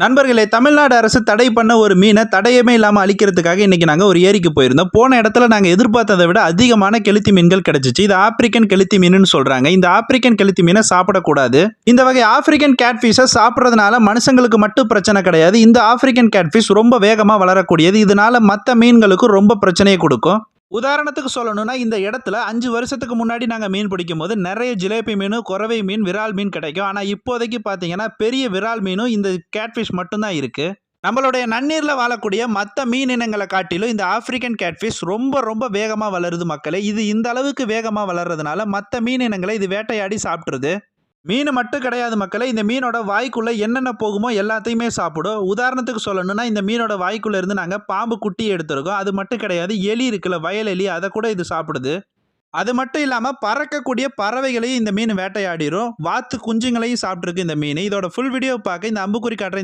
நண்பர்களே தமிழ்நாடு அரசு தடை பண்ண ஒரு மீனை தடையமே இல்லாமல் அழிக்கிறதுக்காக இன்னைக்கு நாங்கள் ஒரு ஏரிக்கு போயிருந்தோம். போன இடத்துல நாங்கள் எதிர்பார்த்ததை விட அதிகமான கெளுத்தி மீன்கள் கிடைச்சிச்சு. இது ஆப்பிரிக்கன் கெளுத்தி மீனுன்னு சொல்றாங்க. இந்த ஆப்பிரிக்கன் கெளுத்தி மீனை சாப்பிடக்கூடாது. இந்த வகை ஆப்பிரிக்கன் கேட்ஃபிஷை சாப்பிட்றதுனால மனுஷங்களுக்கு மட்டும் பிரச்சனை கிடையாது. இந்த ஆப்பிரிக்கன் கேட்ஃபிஷ் ரொம்ப வேகமாக வளரக்கூடியது. இதனால மற்ற மீன்களுக்கும் ரொம்ப பிரச்சனையை கொடுக்கும். உதாரணத்துக்கு சொல்லணும்னா இந்த இடத்துல அஞ்சு வருஷத்துக்கு முன்னாடி நாங்கள் மீன் பிடிக்கும் போது நிறைய ஜிலேபி மீன் குறவை மீன் விரால் மீன் கிடைக்கும். ஆனால் இப்போதைக்கு பார்த்தீங்கன்னா பெரிய விரால் மீனும் இந்த கேட்ஃபிஷ் மட்டும்தான் இருக்குது நம்மளுடைய நன்னீரில் வாழக்கூடிய மற்ற மீன் இனங்களை காட்டிலும் இந்த ஆப்பிரிக்கன் கேட்ஃபிஷ் ரொம்ப ரொம்ப வேகமாக வளருது மக்களே. இது இந்த அளவுக்கு வேகமாக வளர்றதுனால மற்ற மீன் இனங்களை இது வேட்டையாடி சாப்பிட்ருது மீன் மட்டும் கிடையாது மக்களே இந்த மீனோட வாய்க்குள்ளே என்னென்ன போகுமோ எல்லாத்தையுமே சாப்பிடும். உதாரணத்துக்கு சொல்லணும்னா இந்த மீனோட வாய்க்குள்ளே இருந்து நாங்கள் பாம்பு குட்டி எடுத்திருக்கோம். அது மட்டும் கிடையாது எலி இருக்குல்ல வயல் எலி அதை கூட இது சாப்பிடுது. அது மட்டும் இல்லாமல் பறக்கக்கூடிய பறவைகளையும் இந்த மீன் வேட்டையாடிரும். வாத்து குஞ்சுங்களையும் சாப்பிட்ருக்கு இந்த மீன். இதோட ஃபுல் வீடியோ பார்க்க இந்த அம்புக்குறி காட்டுற